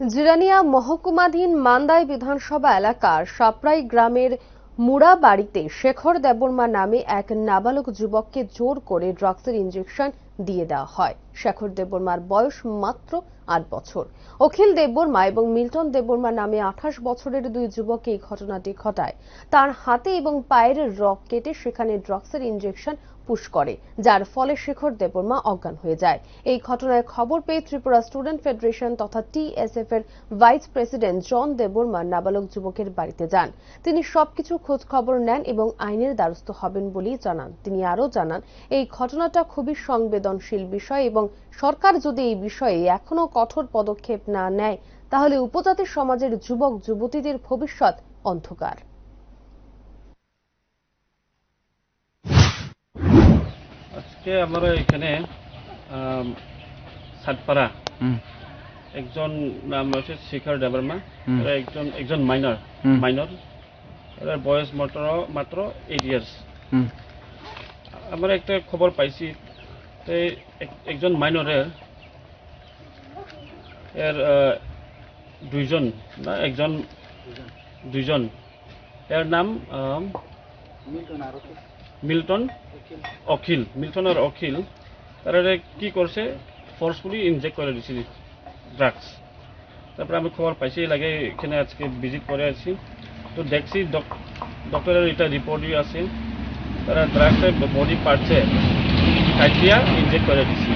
জিরানিয়া মহকুমাধীন মান্দাই বিধানসভা এলাকার সাপ্রাই গ্রামের মুড়া বাড়িতে শেখর দেববর্মা নামে এক নাবালক যুবককে জোর করে ড্রাগসের ইঞ্জেকশন দিয়ে দেওয়া হয়। শেখর দেববর্মার বয়স মাত্র আট বছর। অখিল দেববর্মা এবং মিল্টন দেববর্মা নামে আঠাশ বছরের দুই যুবক এই ঘটনাটি ঘটায়। তার হাতে এবং পায়ের রক কেটে সেখানে ড্রাগসের ইঞ্জেকশন পুশ করে, যার ফলে শেখর দেববর্মা অজ্ঞান হয়ে যায়। এই ঘটনায় খবর পেয়ে ত্রিপুরা স্টুডেন্ট ফেডারেশন তথা টিএসএফ এর ভাইস প্রেসিডেন্ট জন দেববর্মা নাবালক যুবকের বাড়িতে যান। তিনি সবকিছু খোঁজ খবর নেন এবং আইনের দ্বারস্থ হবেন বলেই জানান। তিনি আরও জানান, এই ঘটনাটা খুবই সংবেদনশীল বিষয় এবং সরকার যদি এই বিষয়ে এখনও কঠোর পদক্ষেপ না নেয় তাহলে উপজাতি সমাজের যুবক যুবতীদের ভবিষ্যৎ অন্ধকার। আজকে আমরা এখানে সাতপাড়া। একজন নাম হচ্ছে শিখর দেবর্মা একজন একজন মাইনর। মাইনর। বয়স মাত্র মাত্র এইট ইয়ার্স আমরা একটা খবর পাইছি এই একজন মাইনরের এর দুইজন না একজন দুইজন। এর নাম মিল্টন অখিল। মিল্টন আর অখিল তারা কি করছে? ফোর্সফুলি ইনজেক্ট করে দিছে ড্রাগস তারপরে আমি খবর পাইছি লাগে এখানে আজকে ভিজিট করে আছি। তো দেখছি ডক্টরের এটা রিপোর্টই আছে। তারা ড্রাগসের বডি পার্টসে কাটিয়া ইনজেক্ট করে দিছি।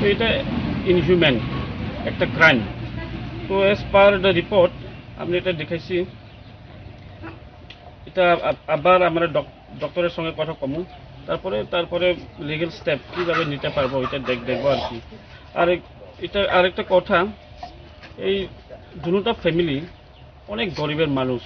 তো এটা ইনহিউম্যান একটা ক্রাইম তো অ্যাজ পার দ্য রিপোর্ট আমি এটা দেখাইছি। এটা আবার আমরা ডক- ডক্টরের সঙ্গে কথা কমু। তারপরে তারপরে লিগেল স্টেপ কীভাবে নিতে পারব, এটা দেখ, দেখব আর কি। আর এটা আরেকটা কথা, এই দুটা ফ্যামিলি অনেক গরিবের মানুষ।